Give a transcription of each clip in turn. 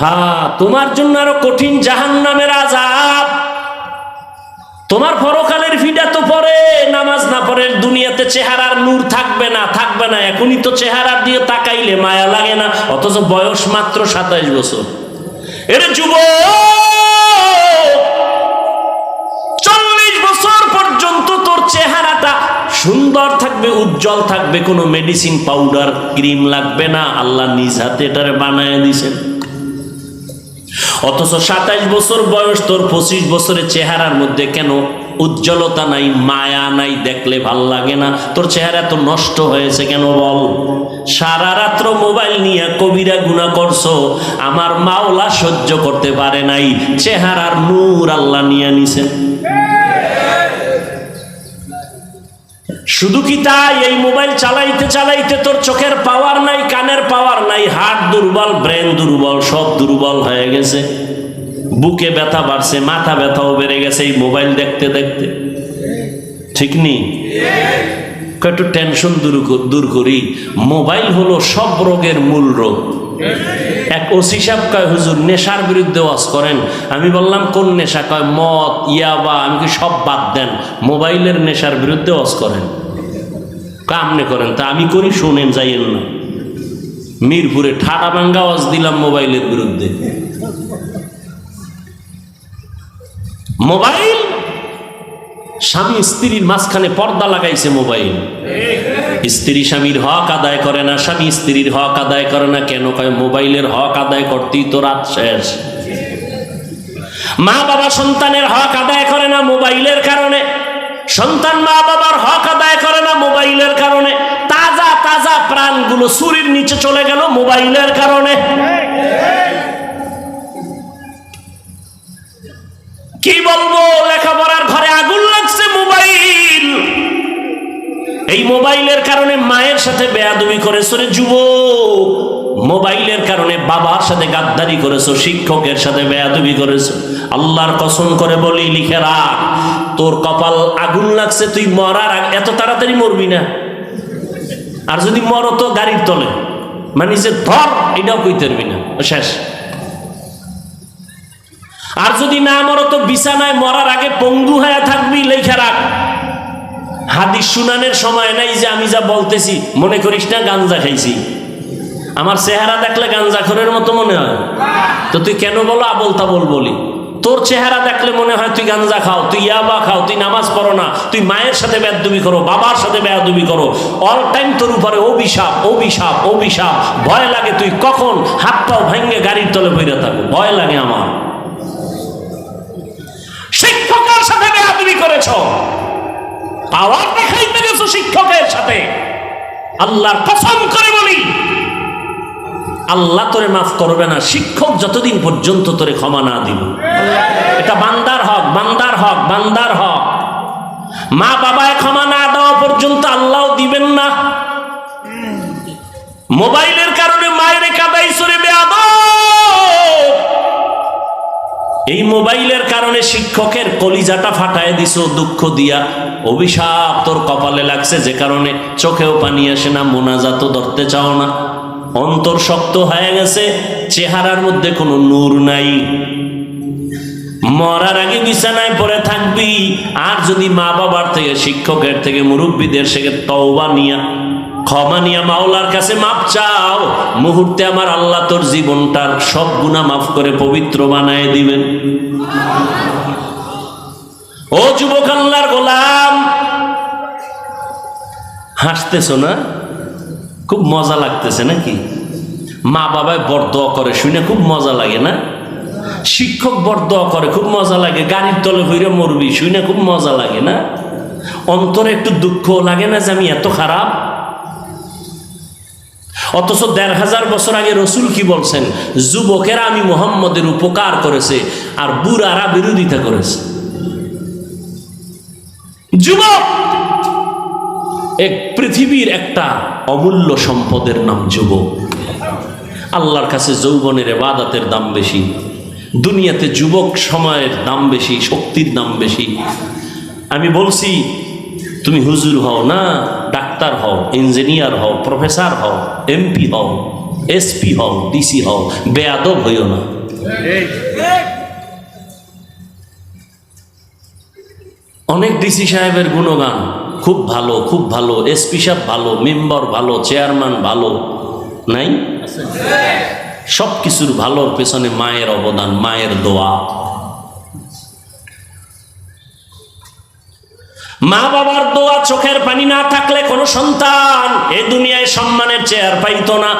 হ্যাঁ তোমার জন্য আরও কঠিন জাহান নামের আজাব তোমার পরকালের ফিডা তো পরে নামাজ না পরে দুনিয়াতে চেহারার নূর থাকবে না থাকবে না। এখনই তো চেহারা দিয়ে তাকাইলে মায়া লাগে না, অথচ বয়স মাত্র সাতাইশ বছর। এর যুব চল্লিশ বছর পর্যন্ত তোর চেহারাটা সুন্দর থাকবে, উজ্জ্বল থাকবে, কোনো মেডিসিন পাউডার ক্রিম লাগবে না। আল্লাহ নিজ হাতে এটারে বানায় দিছেন। অথচ সাতাইশ বছর বয়স তোর, পঁচিশ বছরের চেহারার মধ্যে কেন উজ্জ্বলতা নাই, মায়া নাই দেখলে ভালো লাগে না? তোর চেহারা তো নষ্ট হয়েছে কেন বল? সারা রাত্র মোবাইল নিয়ে কবিরা গুণা করছ, আমার মাওলা সহ্য করতে পারে নাই, চেহারার নূর আল্লাহ নিয়ে নিছেন শুধু কি তাই? এই মোবাইল চালাইতে চালাইতে তোর চোখের পাওয়ার নাই, কানের পাওয়ার নাই হার্ট দুর্বল ব্রেন দুর্বল, সব দুর্বল হয়ে গেছে। বুকে ব্যথা বাড়ছে, মাথা ব্যথাও বেড়ে গেছে এই মোবাইল দেখতে দেখতে। ঠিক নেই একটু টেনশন দূর দূর করি। মোবাইল হলো সব রোগের মূল রোগ। এক ওসি সাহেব কয়, হুজুর, নেশার বিরুদ্ধে ওয়াজ করেন। আমি বললাম, কোন নেশা? কয়, মদ, ইয়াবা। আমি কি সব বাদ দেন, মোবাইলের নেশার বিরুদ্ধে ওয়াজ করেন। কামনে করেন। তা আমি করি, শোনেন, যাইয়েন না। মিরপুরে ঠাডা ভাঙ্গা ওয়াজ দিলাম মোবাইলের বিরুদ্ধে। মোবাইল? স্বামী স্ত্রীর মাঝখানে পর্দা লাগাইছে মোবাইল। স্ত্রী স্বামীর হক আদায় করে না, স্বামী স্ত্রীর হক আদায় করে না, কেন কয় মোবাইলের হক আদায় করতেই তো রাত শেষ। মা বাবা সন্তানের হক আদায় করে না মোবাইলের কারণে। সন্তান মা বাবার হক আদায় করে না মোবাইলের কারণে। তাজা তাজা প্রাণগুলো সুরির নিচে চলে গেল মোবাইলের কারণে। কি বলব? লেখাপড়ার ঘরে আগুন লাগছে মোবাইল। এই মোবাইলের কারণে মায়ের সাথে বেয়াদবি করেছ রে যুব মোবাইলের কারণে বাবার সাথে গাদ্দারি করেছ, শিক্ষকের সাথে বেয়াদবি করেছ। আল্লাহর কসম করে বলি, লিখে রাখ। তোর কপাল আগুন লাগছে, তুই মরার এত তাড়াতাড়ি মরবি না। আর যদি মরো তো গাড়ির তলে। মানে যে ধর, এটাও কইতে পারবি না। শেষ। আর যদি না মরো তো বিছানায় মরার আগে পঙ্গু হয়ে থাকবি, লেখা রাখ। হাদিস শুনানের সময় নাই যে আমি যা বলতেছি, মনে করিস না, গাঞ্জা খাইছি। আমার চেহারা দেখলে গাঞ্জা খরের মতো মনে হয়। তো তুই কেন বলো আবল তাবল বলি। তোর চেহারা দেখলে মনে হয় তুই গাঞ্জা খাও, তুই ইয়াবা খাও, তুই নামাজ পড়ো না, তুই মায়ের সাথে বেয়াদবি করো, বাবার সাথে বেয়াদবি করো। অল টাইম তোর উপরে অভিশাপ অভিশাপ অভিশাপ। ভয় লাগে তুই কখন হাত পাও ভাঙ্গে গাড়ির তলে বইরে থাকো, ভয় লাগে আমার। শিক্ষকের সাথে বেয়াদবি করেছ। পাওয়ার দেখাইতে গেছো শিক্ষকের সাথে। আল্লাহর কসম করে বলি, আল্লাহ তোরে মাফ করবে না, শিক্ষক যতদিন পর্যন্ত তোরে ক্ষমা না দিব। এটা বান্দার হক বান্দার হক বান্দার হক। মা বাবায় ক্ষমা না দেওয়া পর্যন্ত আল্লাহ দিবেন না। মোবাইলের কারণে মায়ের কাদাই সরে বেয়াদ এই মোবাইলের কারণে শিক্ষকের কলিজাটা ফাটায় দিছো, দুঃখ দিয়া। অভিশাপ তোর কপালে লাগছে, যে কারণে চোখেও পানি আসে না, মোনাজাতও ধরতে চাও না। অন্তর শক্ত হয়ে গেছে, চেহারার মধ্যে কোনো নূর নাই। মরার আগে বিছানায় পড়ে থাকবি, আর যদি মা বাবার থেকে, শিক্ষকের থেকে, মুরব্বীদের থেকে তওবা নিয়া ক্ষমা নিয়া মাওলার কাছে মাপ চাও। মুহূর্তে আমার আল্লাহ তোর জীবনটার সব গুণা মাফ করে পবিত্র বানায় দিবেন। ও যুবক আল্লাহর গোলাম, হাসতেছ না? খুব মজা লাগতেছে নাকি? মা বাবায় বরদোয়া করে শুনে খুব মজা লাগে না? শিক্ষক বরদোয়া করে খুব মজা লাগে, গাড়ির তলে হইরে মরবি শুনে খুব মজা লাগে না? অন্তরে একটু দুঃখ লাগে না যে আমি এত খারাপ? অথচ দেড় হাজার বছর আগে রসুল কি বলছেন? যুবকেরা আমি মোহাম্মদের উপকার করেছে আর বুড়ারা বিরোধিতা করেছে। যুবক! এক পৃথিবীর একটা অমূল্য সম্পদের নাম যুবক। আল্লাহর কাছে যৌবনের এবাদাতের দাম বেশি, দুনিয়াতে যুবক সময়ের দাম বেশি, শক্তির দাম বেশি। আমি বলছি, তুমি হুজুর হও না ডাক্তার হও, ইঞ্জিনিয়ার হও, প্রফেসর হও, এমপি হও, এসপি হও, ডিসি হও, বেয়াদব হইও না। অনেক ডিসি সাহেবের গুণগান খুব ভালো খুব ভালো, এসপি সাহেব ভালো, মেম্বার ভালো, চেয়ারম্যান ভালো, নাই? সব কিছুর ভালোর পেছনে মায়ের অবদান, মায়ের দোয়া। মা বাবার দোয়া চোখের পানি না থাকলে কোনো সন্তান এ দুনিয়ায় সম্মানের চেয়ার পাইতো না।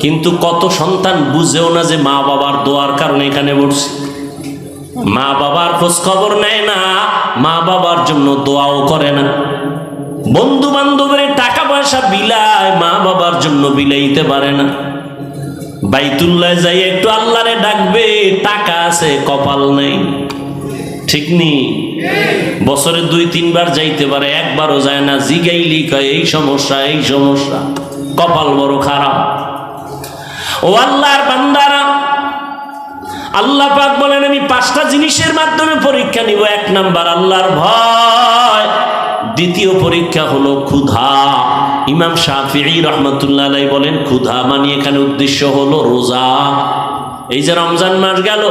কিন্তু কত সন্তান বুঝেও না যে মা বাবার দোয়ার কারণে এখানে বসছে মা বাবার খোঁজ খবর নেয় না মা বাবার জন্য দোয়াও করে না। বন্ধু বান্ধবের টাকা পয়সা বিলায় মা বাবার জন্য বিলাইতে পারে না। বাইতুল্লায় যাই একটু আল্লাহরে ডাকবে, টাকা আছে, কপাল নেই। ঠিক নি? বছরে দুই, তিনবার যাইতে পারে, একবারও যায় না। জিগাইলি কয়, এই সমস্যা এই সমস্যা। কপাল বড় খারাপ। ও আল্লাহর বান্দারা, আল্লাহ পাক বলেন, আমি পাঁচটা জিনিসের মাধ্যমে পরীক্ষা নিব। এক নাম্বার, আল্লাহর ভয়। দ্বিতীয় পরীক্ষা হলো ক্ষুধা। ইমাম শাফিঈ রহমতুল্লাহ বলেন, ক্ষুধা মানে এখানে উদ্দেশ্য হলো রোজা। এই যে রমজান মাস গেল,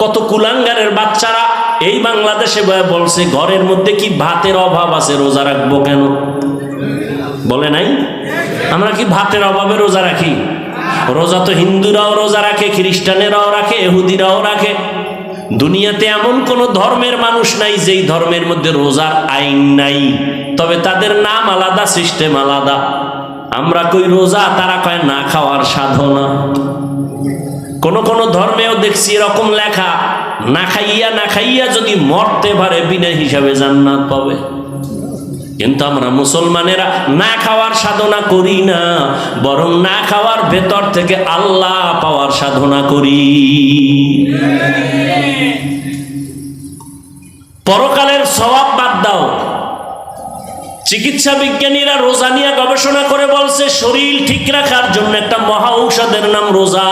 কত কুলাঙ্গারের বাচ্চারা এই বাংলাদেশে বলছে, ঘরের মধ্যে কি ভাতের অভাব আছে, রোজা রাখব কেন? বলে নাই? আমরা কি ভাতের অভাবে রোজা রাখি? রোজা তো হিন্দুরাও রোজা রাখে, খ্রিস্টানেরাও রাখে, এহুদিরাও রাখে। দুনিয়াতে এমন কোন ধর্মের মানুষ নাই যেই ধর্মের মধ্যে রোজার আইন নাই। তবে তাদের নাম আলাদা, সিস্টেম আলাদা। আমরা কই রোজা, তারা কয় না খাওয়ার সাধনা। কোন কোন ধর্মেও দেখছি এরকম লেখা না খাইয়া না খাইয়া যদি মরতে পারে, বিনা হিসাবে জান্নাত পাবে। কিন্তু আমরা মুসলমানেরা না খাওয়ার সাধনা করি না, বরং না খাওয়ার ভেতর থেকে আল্লাহ পাওয়ার সাধনা করি। পরকালের স্বভাব বাদ দাও। চিকিৎসা বিজ্ঞানীরা রোজা নিয়ে গবেষণা করে বলছে, শরীর ঠিক রাখার জন্য একটা মহা ঔষধের নাম রোজা।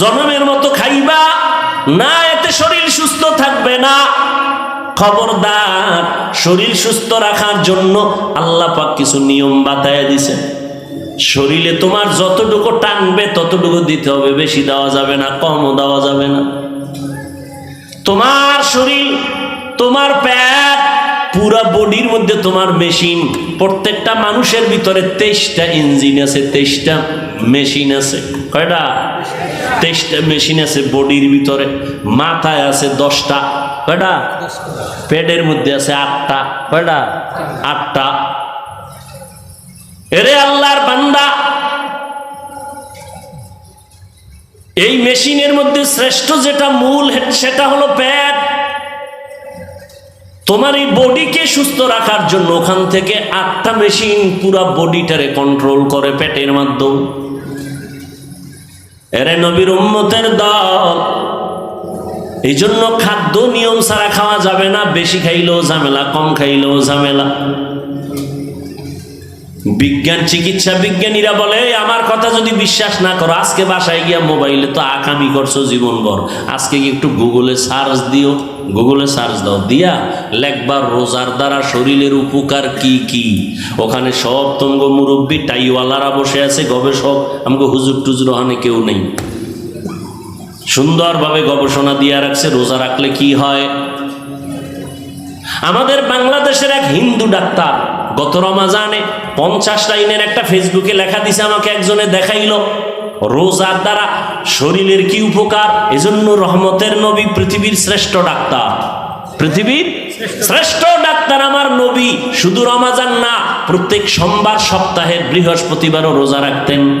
জনমের মতো খাইবা না, এতে শরীর সুস্থ থাকবে না। খবরদার, শরীর সুস্থ রাখার জন্য আল্লাহ পাক কিছু নিয়ম বাতায় দিছে শরীরে তোমার যতটুকু টানবে, ততটুকু দিতে হবে, বেশি দেওয়া যাবে না, কমও দেওয়া যাবে না। তোমার শরীর, তোমার পেট পুরা বডির মধ্যে তোমার মেশিন, প্রত্যেকটা মানুষের ভিতরে তেইশটা ইঞ্জিন আছে, তেইশটা মেশিন আছে। কয়টা? তেইশটা মেশিন আছে বডির ভিতরে। মাথায় আছে দশটা। কয়টা? পেটের মধ্যে আছে আটটা। কয়টা? আটটা। এরে আল্লাহর বান্দা! এই মেশিনের মধ্যে শ্রেষ্ঠ যেটা মূল, সেটা হলো পেট। তোমার এই বডিকে সুস্থ রাখার জন্য ওখান থেকে আটটা মেশিন পুরা বডিটারে কন্ট্রোল করে পেটের মাধ্যম। এরে নবীর উম্মতের দল এই জন্য খাদ্য নিয়ম ছাড়া খাওয়া যাবে না, বেশি খাইলেও ঝামেলা, কম খাইলেও ঝামেলা। বিজ্ঞান, চিকিৎসা বিজ্ঞানীরা বলে আমার কথা যদি বিশ্বাস না করো, আজকে বাসায় গিয়া মোবাইলে তো আকামি করছ জীবনভর। আজকে একটু গুগলে সার্চ দিও, গুগলে সার্চ দাও, দিয়া লেখবার রোজার দ্বারা শরীরের উপকার কি কি? ওখানে সব তঙ্গ মুরব্বী, টাইওয়ালারা বসে আছে, গবেষক আমাকে হুজুর টুজুর ওখানে কেউ নেই। সুন্দরভাবে গবেষণা দিয়া রাখছে, রোজা রাখলে কি হয়? আমাদের বাংলাদেশের এক হিন্দু ডাক্তার গত রমাজানে পঞ্চাশ লাইনের একটা ফেসবুকে লেখা দিছে, আমাকে একজনে দেখাইল। রোজার দ্বারা শরীরের কি উপকার? এজন্য রহমতের নবী পৃথিবীর শ্রেষ্ঠ ডাক্তার। পৃথিবীর শ্রেষ্ঠ ডাক্তার আমার নবী। শুধু রমাজান না, প্রত্যেক সোমবার সপ্তাহের বৃহস্পতিবারও রোজা রাখতেন।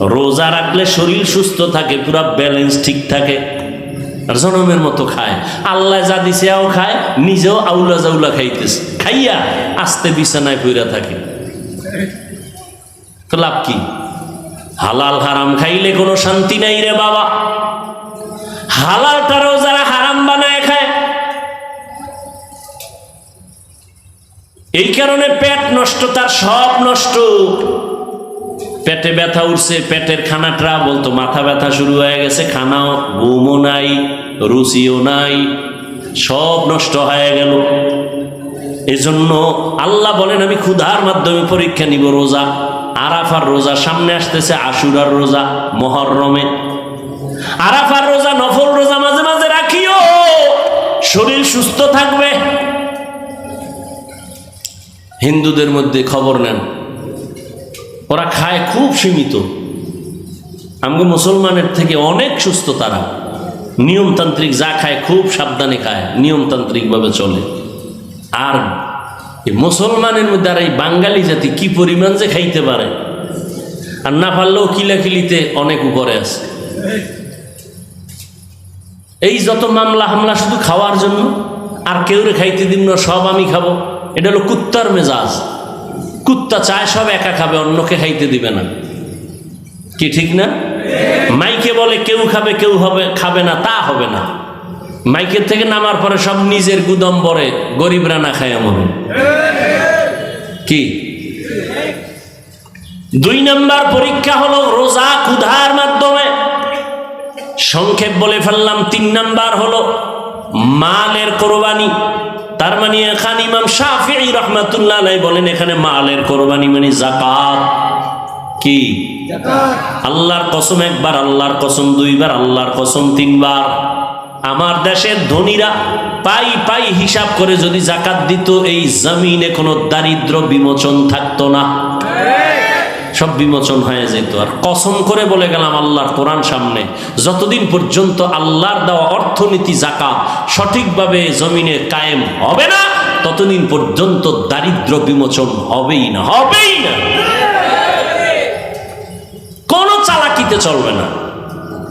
রোজা রাখলে শরীর সুস্থ থাকে, পুরো ব্যালেন্স ঠিক থাকে। জনমের মতো খায়। আল্লাহ যা দিছে খায়, নিজেও আউলা জাউলা খাইতেছে। খাইয়া আস্তে বিছানায় পইরা থাকে। তো লাভ কি? হালাল হারাম খাইলে কোনো শান্তি নাই রে বাবা। হালালটারও যারা হারাম বানায় খায়। এই কারণে পেট নষ্ট, তার সব নষ্ট। পেটে ব্যথা উঠছে, পেটের খানাটা বলতো, মাথা ব্যথা শুরু হয়ে গেছে খানাও ঘুমও নাই, রুচিও নাই, সব নষ্ট হয়ে গেল। এজন্য আল্লাহ বলেন, আমি ক্ষুধার মাধ্যমে পরীক্ষা নিব রোজা। আরাফার রোজা, সামনে আসতেছে আশুরার রোজা, মহরমে। আরাফার রোজা, নফল রোজা মাঝে মাঝে রাখিও। শরীর সুস্থ থাকবে। হিন্দুদের মধ্যে খবর নেন, ওরা খায় খুব সীমিত। আমাকে মুসলমানের থেকে অনেক সুস্থ তারা। নিয়মতান্ত্রিক যা খায় খুব সাবধানে খায়, নিয়মতান্ত্রিকভাবে চলে। আর মুসলমানের মধ্যে আর এই বাঙালি জাতি কি পরিমাণ যে খাইতে পারে? আর না পারলেও কিলাকিলিতে অনেক উপরে আছে। এই যত মামলা হামলা শুধু খাওয়ার জন্য, আর কেউ রে খাইতে দিব না, সব আমি খাব। এটা হলো কুত্তার মেজাজ। কুত্তা চায় সব একা খাবে, অন্যকে খাইতে দিবে না। কি ঠিক না? মাইকে বলে কেউ খাবে, কেউ হবে, খাবে না, তা হবে না। মাইকের থেকে নামার পরে সব নিজের গুদম বরে গরিবরা না খায় এমন কি? দুই নাম্বার পরীক্ষা হলো রোজা ক্ষুধার মাধ্যমে। সংক্ষেপ বলে ফেললাম তিন নাম্বার হলো মালের কোরবানি। তার মানে এখানে ইমাম শাফি রহমাতুল্লাহ বলেন এখানে মালের কোরবানি মানে জাকাত কি? আল্লাহর কসম একবার আল্লাহর কসম দুইবার আল্লাহর কসম তিনবার। আমার দেশের ধনীরা পাই পাই হিসাব করে যদি জাকাত দিত, এই জমিনে কোনো দারিদ্র বিমোচন থাকতো না। সব বিমোচন হয়ে যেত। আর কসম করে বলে গেলাম আল্লাহর কোরআন সামনে, যতদিন পর্যন্ত আল্লাহর দেওয়া অর্থনীতি জাকাত সঠিকভাবে জমিনে কায়েম হবে না, ততদিন পর্যন্ত দারিদ্র বিমোচন হবেই না হবেই না। কোনো চালাকিতে চলবে না।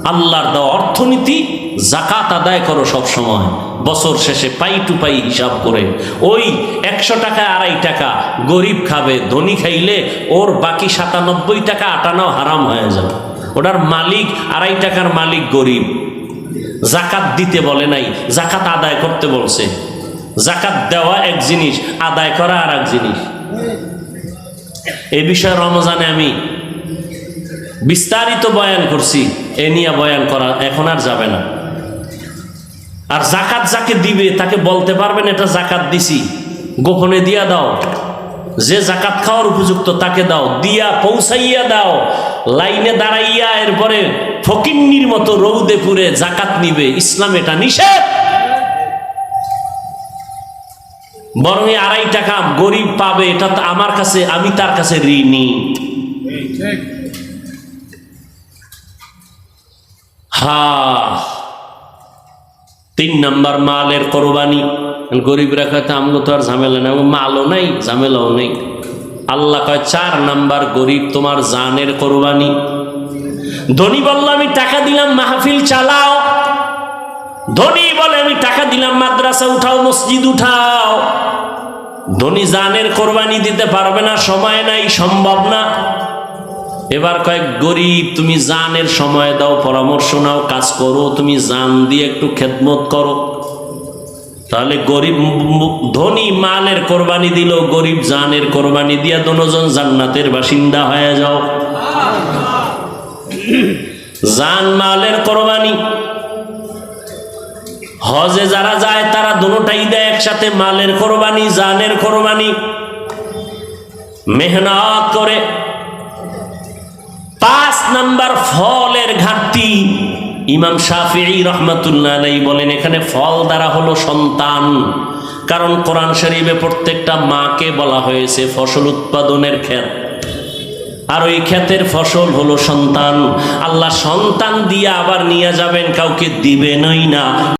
আল্লাহর দেওয়া অর্থনীতি জাকাত আদায় করো সব সময় বছর শেষে পাই টু পাই হিসাব করে। ওই একশো টাকা, আড়াই টাকা গরিব খাবে, ধনী খাইলে ওর বাকি সাতানব্বই টাকা আটানো হারাম হয়ে যাবে। ওটার মালিক, আড়াই টাকার মালিক গরিব। জাকাত দিতে বলে নাই জাকাত আদায় করতে বলছে। জাকাত দেওয়া এক জিনিস, আদায় করা আর এক জিনিস। এ বিষয়ে রমজানে আমি বিস্তারিত বয়ান করছি, এ নিয়ে বয়ান করা এখন আর যাবে না। আর জাকাত যাকে দিবে, তাকে বলতে পারবেন, এটা জাকাত দিছি। গোপনে দিয়া দাও। যে জাকাত খাওয়ার উপযুক্ত, তাকে দাও। দিয়া পৌঁছাইয়া দাও। লাইনে দাঁড়াইয়া এরপরে ফকিন্নির মতো রৌদে পুরে জাকাত নিবে। ইসলাম এটা নিষেধ। বরং আড়াই টাকা গরিব পাবে, এটা আমার কাছে, আমি তার কাছে ঋণী। হা। তিন নাম্বার মালের কোরবানি। গরিব রাখাতে আমগো তো আর ঝামেলা নেই। মালও নাই, ঝামেলাও নেই। আল্লাহ কয়, চার নাম্বার গরিব তোমার জানের কোরবানি। ধনী বলল, আমি টাকা দিলাম, মাহফিল চালাও। ধনী বলে, আমি টাকা দিলাম, মাদ্রাসা উঠাও, মসজিদ উঠাও। ধনী জানের কোরবানি দিতে পারবে না, সময় নাই, সম্ভব না। এবার কয়েক গরিব, তুমি জানের সময় দাও, পরামর্শ নাও, কাজ করো, তুমি জান দিয়ে একটু খেদমত করো। তাহলে গরিব ধনী মালের কোরবানি দিল, গরিব জানের কোরবানি দিয়া দুজন জান্নাতের বাসিন্দা হয়ে যাও। জান মালের কোরবানি। হজে যারা যায়, তারা দুটাই দেয় একসাথে, মালের কোরবানি, জানের কোরবানি। মেহনত করে নাম্বার ফলের ঘাটতি। ইমাম শাফি রহমতুল্লাহ বলেন, এখানে ফল দ্বারা হলো সন্তান। কারণ কোরআন শরীফে প্রত্যেকটা মাকে বলা হয়েছে ফসল উৎপাদনের ক্ষেত। আর ওই ক্ষেতের ফসল হলো সন্তান। আল্লাহ সন্তান দিয়ে আবার নিয়ে যাবেন, কাউকে দিবেনই না।